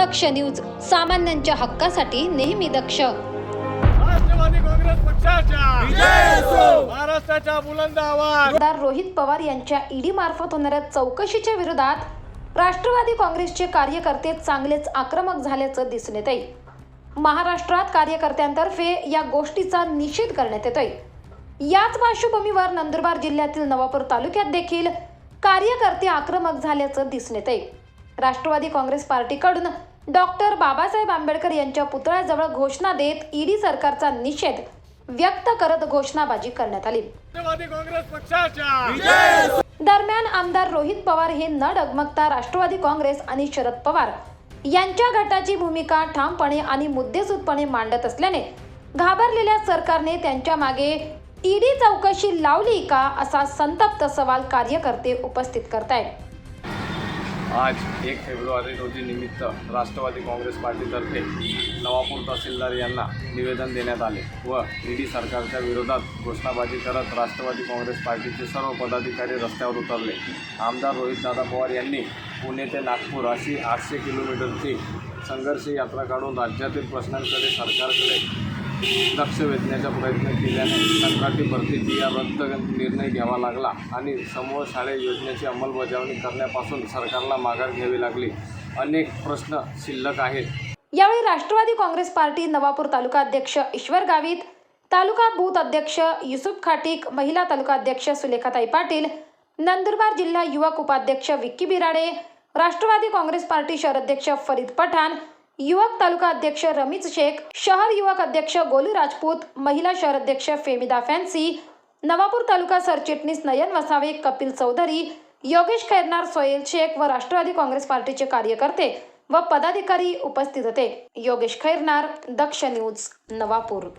दक्ष news सामान्यांच्या हक्कासाठी नेहमी दक्ष. राष्ट्रवादी काँग्रेस पक्षाच्या. महाराष्ट्राच्या बुलंद आवाज. आमदार रोहित पवार यांच्या ईडी मार्फत होणाऱ्या चौकशीच्या विरोधात राष्ट्रवादी काँग्रेसचे कार्यकर्ते चांगलेच आक्रमक झाल्याचं दिसून येत आहे महाराष्ट्रात कार्यकर्त्यांतर्फे या गोष्टीचा निषेध करण्यात येतोय. याच पार्श्वभूमीवर नंदुरबार जिल्ह्यातील नवापूर तालुक्यात देखील कार्यकर्ते आक्रमक झाल्याचं दिसून येत आहे राष्ट्रवादी काँग्रेस पार्टीकडून डॉक्टर बाबासाहेब आंबेडकर यांच्या पुतळ्याजवळ घोषणा देत ईडी सरकारचा निषेध व्यक्त करत घोषणाबाजी करण्यात आली. राष्ट्रवादी काँग्रेस पक्षाच्या दरम्यान आमदार रोहित पवार हे न डगमगता राष्ट्रवादी काँग्रेस आणि शरद पवार यांच्या गटाची भूमिका ठामपणे आणि मुद्देसूदपणे मांडत असल्याने घाबरलेल्या सरकारने त्यांच्या मागे ईडी चौकशी लावली का असा संतप्त सवाल कार्यकर्ते उपस्थित करतायत. आज एक फेब्रुवारी रोजी निमित्त राष्ट्रवादी काँग्रेस पार्टीतर्फे नवापूर तहसीलदार यांना निवेदन देण्यात आले व ईडी सरकारच्या विरोधात घोषणाबाजी करत राष्ट्रवादी काँग्रेस पार्टीचे सर्व पदाधिकारी रस्त्यावर उतरले. आमदार रोहितदादा पवार यांनी पुणे ते नागपूर अशी आठशे किलोमीटरची संघर्ष यात्रा काढून राज्यातील प्रश्नांकडे सरकारकडे लक्ष वेधण्याचा प्रयत्न केल्याने कंत्राटी भरतीची या रद्द निर्णय घ्यावा लागला आणि समूह शाळे योजनेची अंमलबजावणी करण्यापासून सरकारला माघार घ्यावी लागली. अनेक प्रश्न शिल्लक आहेत. यावेळी राष्ट्रवादी काँग्रेस पार्टी नवापूर तालुका अध्यक्ष ईश्वर गावित तालुका बूथ अध्यक्ष युसुफ खाटीक महिला तालुका अध्यक्ष सुलेखाताई पाटील नंदुरबार जिल्हा युवक उपाध्यक्ष विक्की बिराडे राष्ट्रवादी काँग्रेस पार्टी शहराध्यक्ष फरीद पठाण युवक तालुका अध्यक्ष रमीज शेख शहर युवक अध्यक्ष गोलू राजपूत महिला शहर अध्यक्ष फेमिदा फॅन्सी नवापूर तालुका सरचिटणीस नयन वसावे कपिल चौधरी योगेश खैरनार सोहेल शेख व राष्ट्रवादी काँग्रेस पार्टीचे कार्यकर्ते व पदाधिकारी उपस्थित होते. योगेश खैरनार दक्ष न्यूज नवापूर.